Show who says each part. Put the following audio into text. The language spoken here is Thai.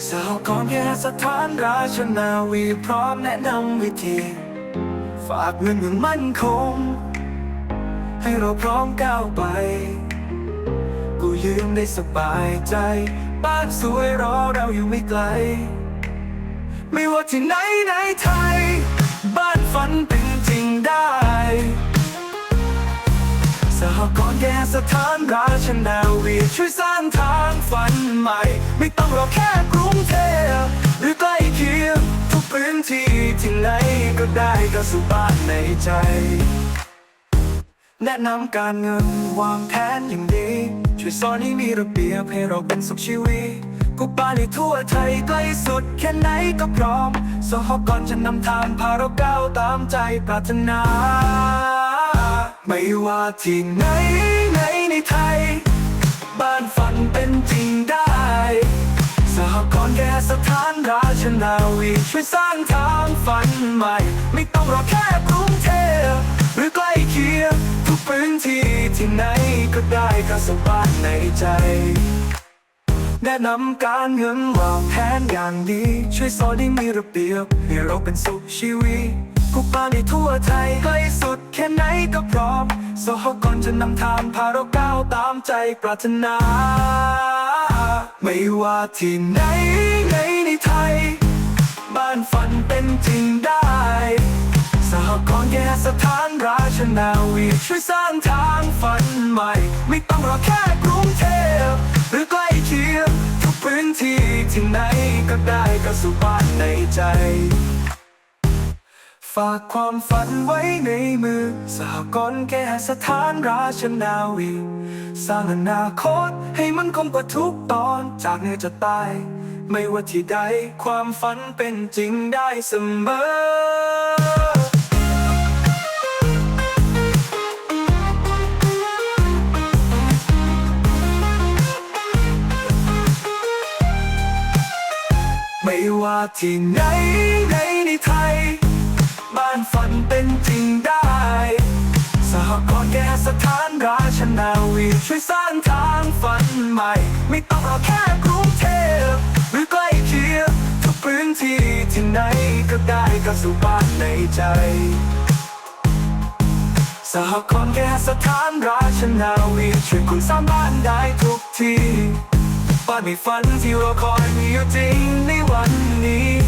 Speaker 1: สถานราชนาวีพร้อมแนะนำวิธี ฝากเงินอย่างมั่นคง ให้เราพร้อมก้าวไป กูยืมได้สบายใจ บ้านสวยรอเราอยู่ไม่ไกล ไม่ว่าที่ไหนในไทย บ้านฝันเป็นจริงได้ กรณ์แกสถานราชนาวีช่วยสร้างทางฝันใหม่ ไม่ต้องรอแค่กรุงเทพหรือใกล้เคียง ทุกพื้นที่ที่ไหนก็ได้ก็สู่บ้านในใจ แนะนำการเงินวางแผนอย่างดี ช่วยสอนให้มีระเบียบให้เราเป็นสุขชีวิตกูบ้านในทั่วไทยใกล้สุดแค่ไหนก็พร้อมสหกรณ์จะนำทางพาเราก้าวตามใจปรารถนา ไม่ว่าที่ไหนไหนในไทย บ้านฝันเป็นจริงได้ สหกรณ์แก่สถานราชนาวีช่วยสร้างทางฝันใหม่ ไม่ต้องรอแค่กรุงเทพหรือใกล้เคียงทุกพื้นที่ที่ไหนก็ได้ก็สบายในใจแนะนำการเงินวางแผนอย่างดี ช่วยสอนให้มีระเบียบให้เราเป็นสุขชีวิต กบ้านในทั่วไทยใกล้สุดแค่ไหนก็พร้อมสหกรณ์จะนำทางพาเราก้าวตามใจปรารถนา ไม่ว่าที่ไหนไหนในไทย บ้านฝันเป็นจริงได้ สหกรณ์แก่สถานราชนาวีช่วยสร้างทางฝันใหม่ ไม่ต้องรอแค่กรุงเทพหรือใกล้เคียงทุกพื้นที่ที่ไหนก็ได้ก็สู่บ้านในใจากความฝันไว้ในมือ สหกรณ์แก่สถานราชนาวี สร้างอนาคตให้มันคงกว่าทุกตอนจากเหนือจะใต้ไม่ว่าที่ใดความฝันเป็นจริงได้เสมอไม่ว่าที่ไหนันเป็นจริงได้ สหกรณ์แก่สถานราชนาวีช่วยสร้างทางฝันใหม่ ไม่ต้องรอแค่กรุงเทพหรือใกล้เคียงทุกพื้นที่ที่ไหนก็ได้ก็สู่บ้านในใจ สหกรณ์แก่สถานราชนาวีช่วยคุณสร้างบ้านได้ทุกที่บ้านมีฝันที่รอคอยมีอยู่จริงในวันนี้